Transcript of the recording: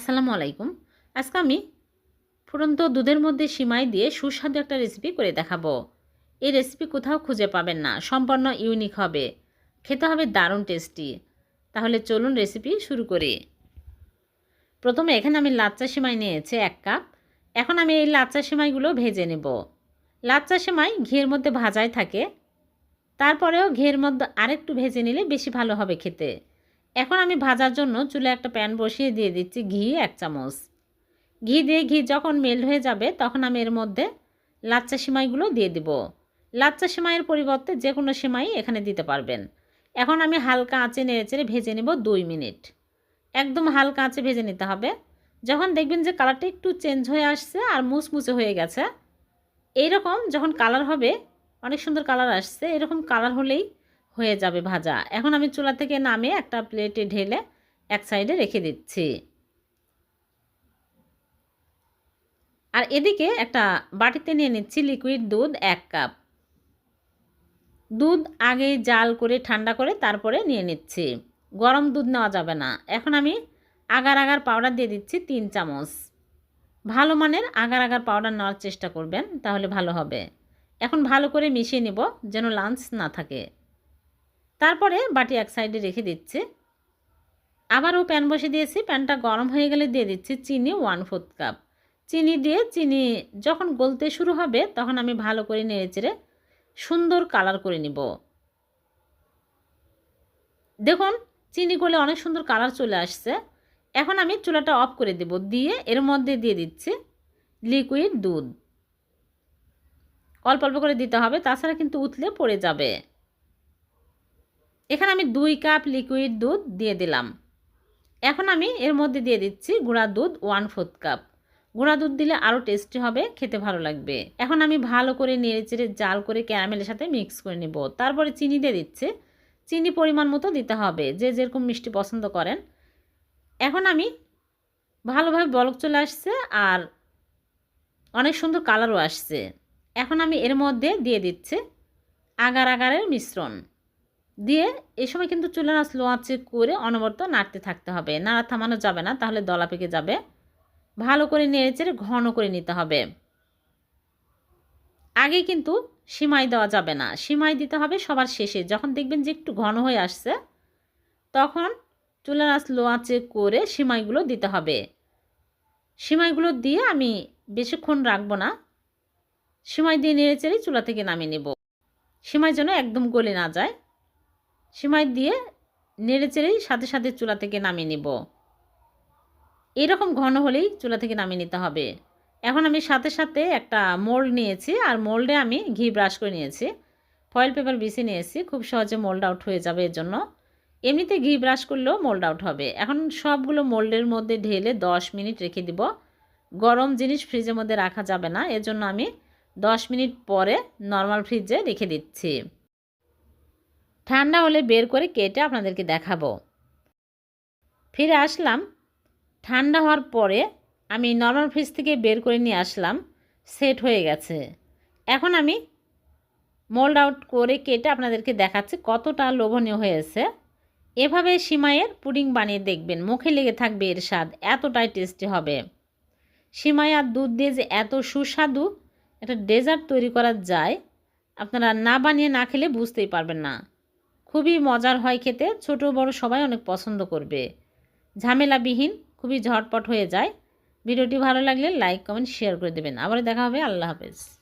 আসসালামু আলাইকুম। আজকে আমি ফুরন্ত দুধের মধ্যে সিমাই দিয়ে সুস্বাদু একটা রেসিপি করে দেখাবো। এই রেসিপি কোথাও খুঁজে পাবেন না, সম্পূর্ণ ইউনিক হবে। খেতে হবে দারুণ টেস্টি তাহলে চলুন রেসিপি শুরু করি। প্রথমে এখানে আমি লাচ্চা সিমাই নিয়েছি এক কাপ। এখন আমি এই লাচ্চা সিমাইগুলো ভেজে নেব। লাচ্চা সিমাই ঘিয়ের মধ্যে ভাজাই থাকে। তারপরেও ঘিয়ের মধ্যে আরেকটু ভেজে নিলে বেশি ভালো হবে খেতে। এখন আমি ভাজার জন্য চুলে একটা প্যান বসিয়ে দিয়ে দিচ্ছি ঘি এক চামচ। ঘি দিয়ে ঘি যখন মেল্ট হয়ে যাবে, তখন আমি এর মধ্যে লাচ্চা সিমাইগুলো দিয়ে দিব। লাচ্চা সিমাইয়ের পরিবর্তে যে কোনো সিমাই এখানে দিতে পারবেন। এখন আমি হালকা আঁচে নেড়ে চেড়ে ভেজে নেব দুই মিনিট। একদম হালকা আঁচে ভেজে নিতে হবে। যখন দেখবেন যে কালারটা একটু চেঞ্জ হয়ে আসছে আর মুচমুচে হয়ে গেছে, এইরকম যখন কালার হবে, অনেক সুন্দর কালার আসছে, এরকম কালার হলেই হয়ে যাবে ভাজা। এখন আমি চুলা থেকে নামে একটা প্লেটে ঢেলে এক সাইডে রেখে দিচ্ছি। আর এদিকে একটা বাটিতে নিয়ে নিচ্ছি লিকুইড দুধ এক কাপ। দুধ আগে জাল করে ঠান্ডা করে তারপরে নিয়ে নিচ্ছি। গরম দুধ নেওয়া যাবে না। এখন আমি আগার আগার পাউডার দিয়ে দিচ্ছি তিন চামচ। ভালো মানের আগার আগার পাউডার নেওয়ার চেষ্টা করবেন, তাহলে ভালো হবে। এখন ভালো করে মিশিয়ে নেব যেন লাঞ্চ না থাকে। তারপরে বাটি এক সাইডে রেখে দিচ্ছি। আবারও প্যান বসে দিয়েছি। প্যানটা গরম হয়ে গেলে দিয়ে দিচ্ছি চিনি ওয়ান ফোর্থ কাপ। চিনি দিয়ে চিনি যখন গলতে শুরু হবে তখন আমি ভালো করে নেড়েচেড়ে সুন্দর কালার করে নিব। দেখুন, চিনি গলে অনেক সুন্দর কালার চলে আসছে। এখন আমি চুলাটা অফ করে দেব। দিয়ে এর মধ্যে দিয়ে দিচ্ছি লিকুইড দুধ। অল্প অল্প করে দিতে হবে, তাছাড়া কিন্তু উতলে পড়ে যাবে। এখানে আমি দুই কাপ লিকুইড দুধ দিয়ে দিলাম। এখন আমি এর মধ্যে দিয়ে দিচ্ছি গুঁড়া দুধ ওয়ান ফোর্থ কাপ গুঁড়া দুধ দিলে আরও টেস্টি হবে, খেতে ভালো লাগবে। এখন আমি ভালো করে নেড়ে চেড়ে জাল করে ক্যারামেলের সাথে মিক্স করে নেব। তারপরে চিনি দিয়ে দিচ্ছে। চিনি পরিমাণ মতো দিতে হবে, যে যেরকম মিষ্টি পছন্দ করেন। এখন আমি ভালোভাবে বলক চলে আসছে আর অনেক সুন্দর কালারও আসছে। এখন আমি এর মধ্যে দিয়ে দিচ্ছি আগার আগারের মিশ্রণ। দিয়ে এ সময় কিন্তু চুলের স্লো আঁচে করে অনবরত নাড়তে থাকতে হবে। নাড়া থামানো যাবে না, তাহলে দলা পেকে যাবে। ভালো করে নেড়ে চেড়ে ঘন করে নিতে হবে। আগে কিন্তু সিমাই দেওয়া যাবে না। সিমাই দিতে হবে সবার শেষে। যখন দেখবেন যে একটু ঘন হয়ে আসছে, তখন চুলের আঁচ লো আঁচে করে সিমাইগুলো দিতে হবে। সিমাইগুলো দিয়ে আমি বেশিক্ষণ রাখব না। সিমাই দিয়ে নেড়ে চেড়ে চুলা থেকে নামিয়ে নেব। সিমাই যেন একদম গলে না যায়। সিমাই দিয়ে নেড়ে চেড়েই সাথে সাথে চুলা থেকে নামিয়ে নিব। এরকম ঘন হলেই চুলা থেকে নামিয়ে নিতে হবে। এখন আমি সাথে সাথে একটা মোল্ড নিয়েছি আর মোল্ডে আমি ঘি ব্রাশ করে নিয়েছি। ফয়েল পেপার বিছিয়ে নিয়েছি, খুব সহজে মোল্ড আউট হয়ে যাবে এর জন্য। এমনিতে ঘি ব্রাশ করলেও মোল্ড আউট হবে। এখন সবগুলো মোল্ডের মধ্যে ঢেলে 10 মিনিট রেখে দিব। গরম জিনিস ফ্রিজের মধ্যে রাখা যাবে না এজন্য আমি 10 মিনিট পরে নর্মাল ফ্রিজে রেখে দিচ্ছি। ঠান্ডা হলে বের করে কেটে আপনাদেরকে দেখাবো। ফিরে আসলাম। ঠান্ডা হওয়ার পরে আমি নর্মাল ফ্রিজ থেকে বের করে নিয়ে আসলাম। সেট হয়ে গেছে। এখন আমি মোল্ড আউট করে কেটে আপনাদেরকে দেখাচ্ছি কতটা লোভনীয় হয়েছে। এভাবে সিমাইয়ের পুডিং বানিয়ে দেখবেন, মুখে লেগে থাকবে এর স্বাদ, এতটাই টেস্টি হবে। সিমাই আর দুধ দিয়ে যে এত সুস্বাদু একটা ডেজার্ট তৈরি করা যায়, আপনারা না বানিয়ে না খেলে বুঝতেই পারবেন না। খুবই মজার হয় খেতে, ছোট বড় সবাই অনেক পছন্দ করবে। ঝামেলাবিহীন, খুবই ঝটপট হয়ে যায়। ভিডিওটি ভালো লাগলে লাইক কমেন্ট শেয়ার করে দেবেন। আবার দেখা হবে, আল্লাহ হাফেজ।